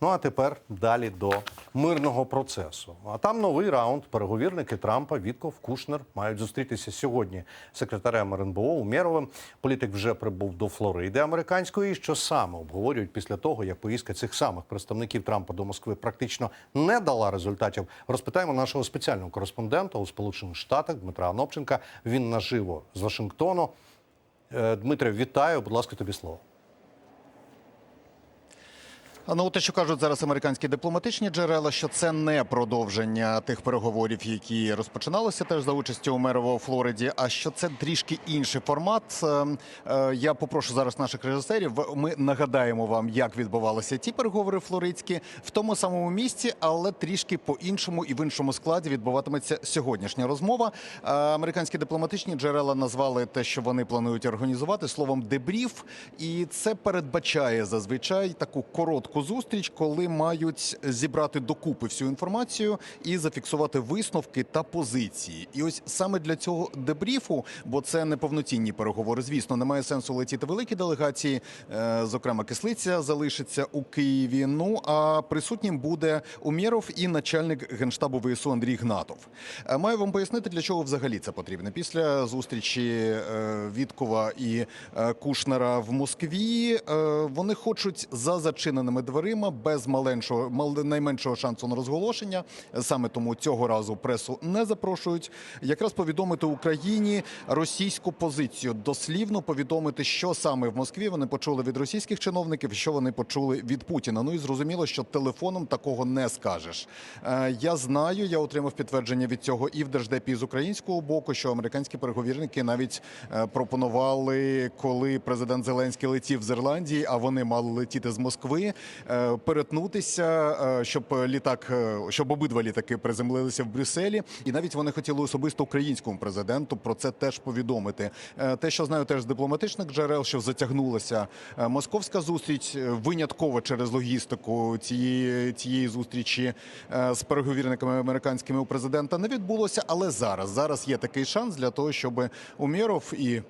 Ну а тепер далі до мирного процесу. А там новий раунд. Переговірники Трампа, Вітков, Кушнер мають зустрітися сьогодні секретарем РНБО Умєровим. Політик вже прибув до Флориди американської. Що саме обговорюють після того, як поїздка цих самих представників Трампа до Москви практично не дала результатів. Розпитаємо нашого спеціального кореспондента у Сполучених Штатах Дмитра Анопченка. Він наживо з Вашингтону. Е, Дмитре, вітаю. Будь ласка, тобі слово. Ну, те, що кажуть зараз американські дипломатичні джерела, що це не продовження тих переговорів, які розпочиналися теж за участю Умерова у Флориді, а що це трішки інший формат. Е, е, Я попрошу зараз наших режисерів. Ми нагадаємо вам, як відбувалися ті переговори флоридські в тому самому місці, але трішки по-іншому і в іншому складі відбуватиметься сьогоднішня розмова. Е, Американські дипломатичні джерела назвали те, що вони планують організувати словом дебріф, і це передбачає зазвичай таку коротку зустріч, коли мають зібрати докупи всю інформацію і зафіксувати висновки та позиції. І ось саме для цього дебріфу, бо це не повноцінні переговори. Звісно, немає сенсу летіти великі делегації. Е, Зокрема, кислиця залишиться у Києві. Ну а присутнім буде Умєров і начальник генштабу ВСУ Андрій Гнатов. Е, Маю вам пояснити, для чого взагалі це потрібно. Після зустрічі е, Віткова і Кушнера в Москві вони хочуть за зачиненими дверима без маленшого мал- найменшого шансу на розголошення. Саме тому цього разу пресу не запрошують. Якраз повідомити Україні російську позицію, дослівно повідомити, що саме в Москві вони почули від російських чиновників, що вони почули від Путіна. Ну і зрозуміло, що телефоном такого не скажеш. Е, Я знаю, я отримав підтвердження від цього і в держдепі з українського боку, що американські переговірники навіть е, пропонували, коли президент Зеленський летів з Ірландії, а вони мали летіти з Москви, перетнутися, е, щоб літак, е, щоб обидва літаки приземлилися в Брюсселі, і навіть вони хотіли особисто українському президенту про це теж повідомити. Е, Те, що знаю, теж з дипломатичних джерел, що затягнулася е, московська зустріч е, винятково через логістику цієї цієї зустрічі е, з переговірниками американськими у президента не відбулося. Але зараз зараз є такий шанс для того, щоб Умєров і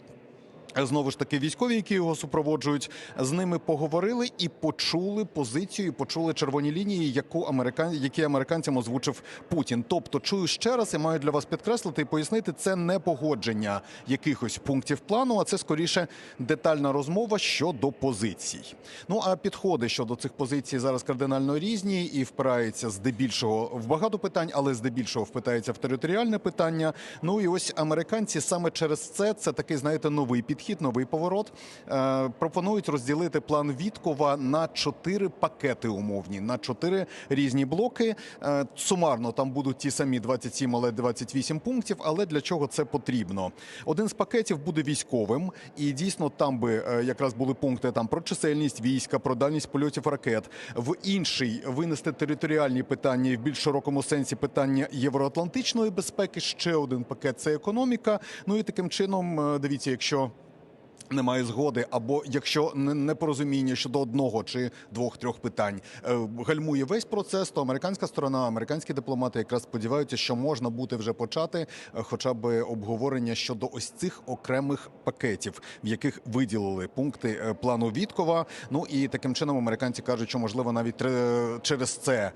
Знову ж таки, військові, які його супроводжують, з ними поговорили і почули позицію, почули червоні лінії, яку американ... які американцям озвучив Путін. Тобто, чую ще раз і маю для вас підкреслити і пояснити, це не погодження якихось пунктів плану, а це скоріше детальна розмова щодо позицій. Ну а підходи щодо цих позицій зараз кардинально різні і впираються здебільшого в багато питань, але здебільшого впитається в територіальне питання. Ну і ось американці саме через це це такий, знаєте, новий підхід, новий поворот. Е, пропонують розділити план Віткова на чотири пакети умовні, на чотири різні блоки. Е, сумарно там будуть ті самі 27, але 28 пунктів. Але для чого це потрібно? Один з пакетів буде військовим, і дійсно там би е, якраз були пункти там про чисельність війська, про дальність польотів ракет. В інший винести територіальні питання і в більш широкому сенсі питання євроатлантичної безпеки. Ще один пакет це економіка. Ну і таким чином, дивіться, якщо. Немає згоди, або якщо не- непорозуміння щодо одного чи двох-трьох питань е, гальмує весь процес, то американська сторона, американські дипломати якраз сподіваються, що можна буде вже почати, е, хоча б обговорення щодо ось цих окремих пакетів, в яких виділили пункти е, плану Віткова. Ну і таким чином американці кажуть, що можливо навіть через це,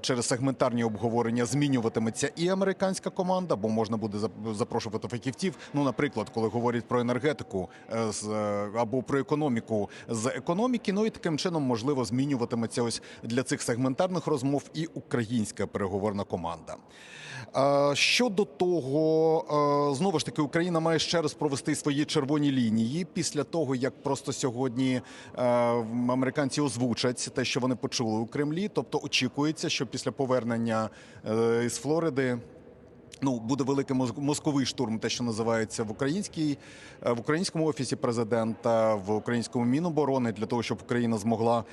через сегментарні обговорення, змінюватиметься і американська команда, бо можна буде зап- запрошувати фахівців. Ну, наприклад, коли говорять про енергетику з е, або про економіку з економіки. Ну і таким чином можливо змінюватиметься ось для цих сегментарних розмов і українська переговорна команда. Е, Щодо того, е, знову ж таки, Україна має ще раз провести свої червоні лінії після того, як просто сьогодні е, американці озвучать те, що вони почули у Кремлі. Тобто очікується, що після повернення із Флориди. Ну, буде великий моз- мозковий штурм, те, що називається в українській е, в українському офісі президента, в українському міноборони, для того, щоб Україна змогла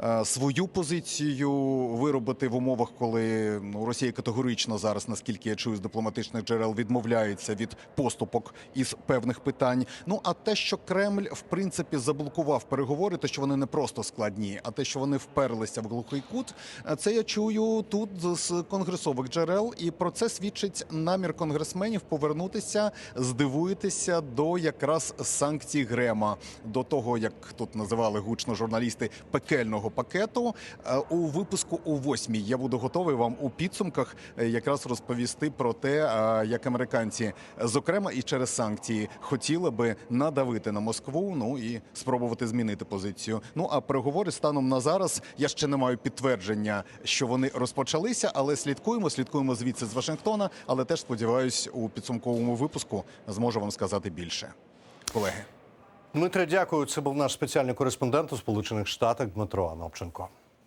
е, свою позицію виробити в умовах, коли ну, Росія категорично зараз, наскільки я чую з дипломатичних джерел, відмовляється від поступок із певних питань. Ну а те, що Кремль в принципі заблокував переговори, те, що вони не просто складні, а те, що вони вперлися в глухий кут, е, це я чую тут з конгресових джерел, і про це свідчить намір конгресменів повернутися, здивуєтеся до якраз санкцій Грема, до того як тут називали гучно журналісти пекельного пакету. Е, У випуску у восьмій я буду готовий вам у підсумках е, якраз розповісти про те, е, як американці, зокрема і через санкції, хотіли би надавити на Москву. Ну і спробувати змінити позицію. Ну а переговори станом на зараз я ще не маю підтвердження, що вони розпочалися, але слідкуємо, слідкуємо звідси з Вашингтона. Але теж сподіваюсь, у підсумковому випуску зможу вам сказати більше, колеги. Дмитре, дякую. Це був наш спеціальний кореспондент у Сполучених Штатах Дмитро Анопченко.